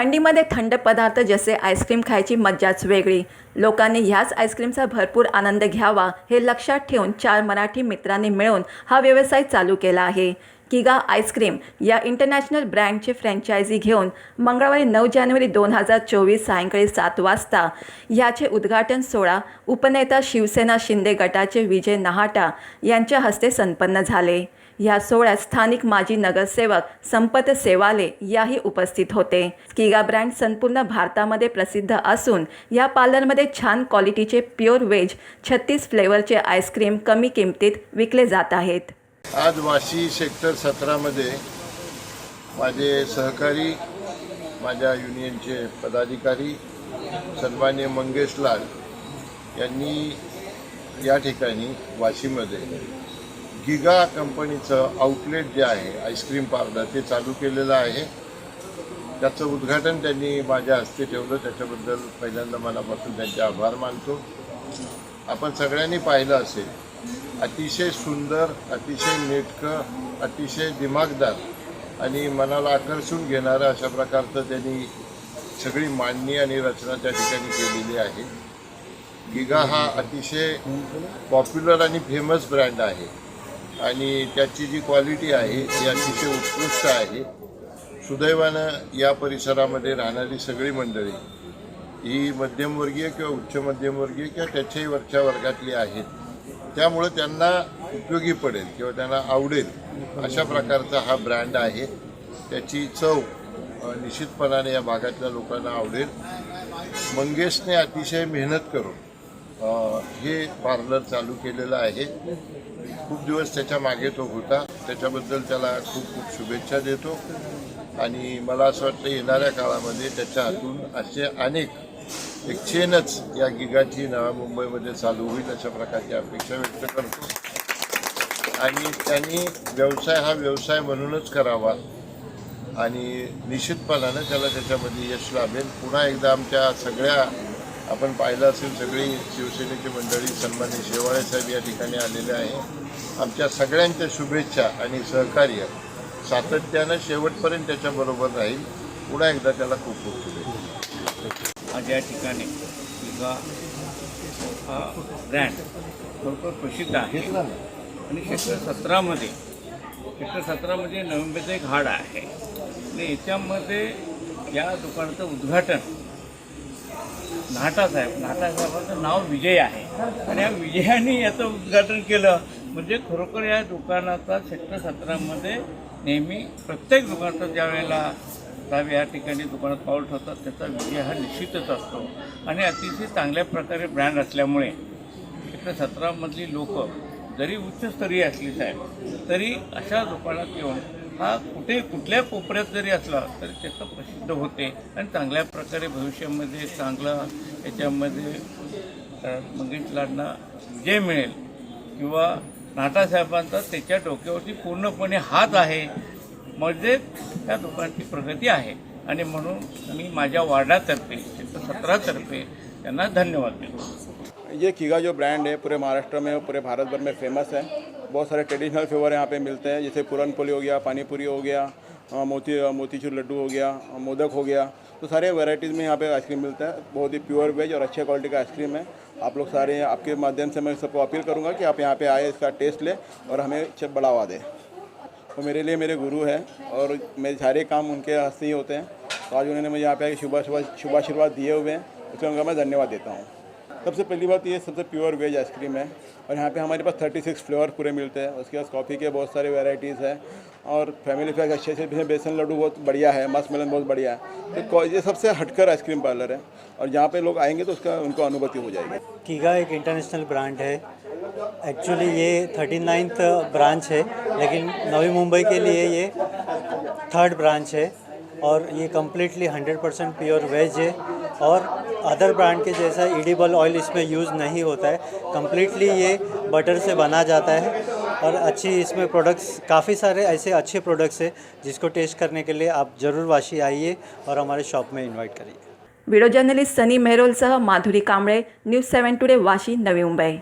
थंडीमध्ये थंड पदार्थ जसे आईस्क्रीम खायची मज्जाच वेगळी. लोकांनी ह्याच आईस्क्रीमचा भरपूर आनंद घ्यावा हे लक्षात ठेवून चार मराठी मित्रांनी मिळून हा व्यवसाय चालू केला आहे. किगा आईस्क्रीम या इंटरनॅशनल ब्रँडची फ्रँचायझी घेऊन मंगळवारी नऊ जानेवारी दोन हजार चोवीस सायंकाळी सात वाजता ह्याचे उद्घाटन सोहळा उपनेता शिवसेना शिंदे गटाचे विजय नहाटा यांच्या हस्ते संपन्न झाले. या सोहळ्यात स्थानिक माजी नगरसेवक संपत सेवाले याही उपस्थित होते. किगा ब्रँड संपूर्ण भारतामध्ये प्रसिद्ध असून या पार्लरमध्ये छान क्वालिटीचे प्युअर व्हेज छत्तीस फ्लेवरचे आईस्क्रीम कमी किमतीत विकले जात आहेत. आज वाशी सेक्टर सतरामध्ये माझे सहकारी माझ्या युनियनचे पदाधिकारी सन्मान्य मंगेश लाल यांनी या ठिकाणी वाशीमध्ये गिगा कंपनीचं आउटलेट जे आहे आईस्क्रीम पार्लर ते चालू केलेलं आहे. त्याचं उद्घाटन त्यांनी माझ्या हस्ते ठेवलं. त्याच्याबद्दल पहिल्यांदा मनापासून त्यांचे आभार मानतो. आपण सगळ्यांनी पाहिलं असेल अतिशय सुंदर अतिशय नेटकं अतिशय दिमागदार आणि मनाला आकर्षून घेणारं अशा प्रकारचं त्यांनी सगळी मांडणी आणि रचना त्या ठिकाणी केलेली आहे. गिगा हा अतिशय पॉप्युलर आणि फेमस ब्रँड आहे आणि त्याची जी क्वालिटी आहे ती अतिशय उत्कृष्ट आहे. सुदैवानं या परिसरामध्ये राहणारी सगळी मंडळी ही मध्यमवर्गीय किंवा उच्च मध्यमवर्गीय किंवा त्याच्याही वरच्या वर्गातली आहेत. त्यामुळं त्यांना उपयोगी पडेल किंवा त्यांना आवडेल अशा प्रकारचा हा ब्रँड आहे. त्याची चव निश्चितपणाने या भागातल्या लोकांना आवडेल. मंगेशने अतिशय मेहनत करून हे पार्लर चालू केलेलं आहे. खूप दिवस त्याच्यामागे तो होता. त्याच्याबद्दल त्याला खूप खूप शुभेच्छा देतो. आणि मला असं वाटतं येणाऱ्या काळामध्ये त्याच्या हातून असे अनेक एक चेनच या गिगाची नव्या मुंबईमध्ये चालू होईल अशा प्रकारची अपेक्षा व्यक्त करतो. आणि त्यांनी व्यवसाय हा व्यवसाय म्हणूनच करावा. आणि निश्चितपणानं त्याला त्याच्यामध्ये यश लाभेल. पुन्हा एकदा आमच्या सगळ्या आपण पाहिलं असेल सगळी शिवसेनेची मंडळी सन्मान्य शेवाळे साहेब या ठिकाणी आलेले आहे. आमच्या सगळ्यांच्या शुभेच्छा आणि सहकार्य सातत्यानं शेवटपर्यंत त्याच्याबरोबर राहील. पुन्हा एकदा त्याला खूप खूप शुभेच्छा. आज या ठिकाणी हा ब्रँड खरोखर प्रसिद्ध आहे. आणि सेक्टर सतरामध्ये सेक्टर सतरामध्ये नोव्हेंबरचं एक हाड आहे. आणि याच्यामध्ये या दुकानाचं उद्घाटन नाटा साहेब नाटा साहेबांचं नाव विजय आहे. आणि या विजयाने याचं उद्घाटन केलं. म्हणजे खरोखर या दुकानाचा सेक्टर सतरामध्ये नेहमी प्रत्येक दुकानाचा ज्या वेळेला साहेब या ठिकाणी दुकानात पाऊल ठेवतात त्याचा विजय हा निश्चितच असतो. आणि अतिशय चांगल्या प्रकारे ब्रँड असल्यामुळे इकडे सतरामधली लोक जरी उच्चस्तरीय असली साहेब तरी अशा दुकानात येऊन हा कुठे कुठल्या कोपऱ्यात जरी असला तरी त्याचं प्रसिद्ध होते आणि चांगल्या प्रकारे भविष्यामध्ये चांगला याच्यामध्ये मंगेश लाडना विजय मिळेल किंवा नाटासाहेबांचा त्याच्या डोक्यावरती पूर्णपणे हात आहे म्हणजे त्या प्रगती आहे. आणि म्हणून मी माझ्या वार्डातर्फे सतरातर्फे त्यांना धन्यवाद देतो. ये कीगा जो ब्रांड है, पूरे महाराष्ट्र में, पूरे भारत भर में फ़ेमस है. बहुत सारे ट्रेडिशनल फ्लेवर यहाँ पे मिलते हैं, जैसे पूरनपोली हो गया, पानीपुरी हो गया मोती मोतीचूर लड्डू हो गया मोदक हो गया. तो सारे वैरायटीज़ में यहाँ पे आइसक्रीम मिलता है. बहुत ही प्योर वेज और अच्छे क्वालिटी का आइसक्रीम है. आप लोग सारे, आपके माध्यम से मैं सबको अपील करूँगा कि आप यहाँ पे आए, इसका टेस्ट लें और हमें बढ़ावा दें. वो मेरे लिए मेरे गुरु हैं और मेरे सारे काम उनके हस्ते ही होते हैं। तो आज उन्होंने मुझे यहाँ पे शुभ शुभ आशीर्वाद दिए हुए हैं। उसके उनका मैं धन्यवाद देता हूँ। सबसे पहली बात ये, सबसे प्योर वेज आइसक्रीम है। और यहाँ पे हमारे पास 36 फ्लेवर पूरे मिलते हैं। उसके बाद कॉफ़ी के बहुत सारे वेराइटीज़ हैं। और फैमिली पैक अच्छे से भी बेसन लड्डू बहुत बढ़िया है। मस्त मेलन बहुत बढ़िया है। तो ये सबसे हटकर आइसक्रीम पार्लर है। और जहाँ पे लोग आएँगे तो उसका उनको अनुभूति हो जाएगी। कीगा एक इंटरनेशनल ब्रांड है। एक्चुअली ये थर्टी ब्रांच है। लेकिन नवी मुंबई के लिए ये थर्ड ब्रांच है और ये कम्प्लीटली 100% परसेंट प्योर वेज है और अदर ब्रांड के जैसा एडिबल ऑयल इसमें यूज़ नहीं होता है। कम्प्लीटली ये बटर से बना जाता है और अच्छी इसमें प्रोडक्ट्स काफ़ी सारे ऐसे अच्छे प्रोडक्ट्स हैं जिसको टेस्ट करने के लिए आप ज़रूर वाशी आइए और हमारे शॉप में इन्वाइट करिए। Video journalist Sunny मेहरोलसह Madhuri Kamble news seven today Vashi, Navi Mumbai.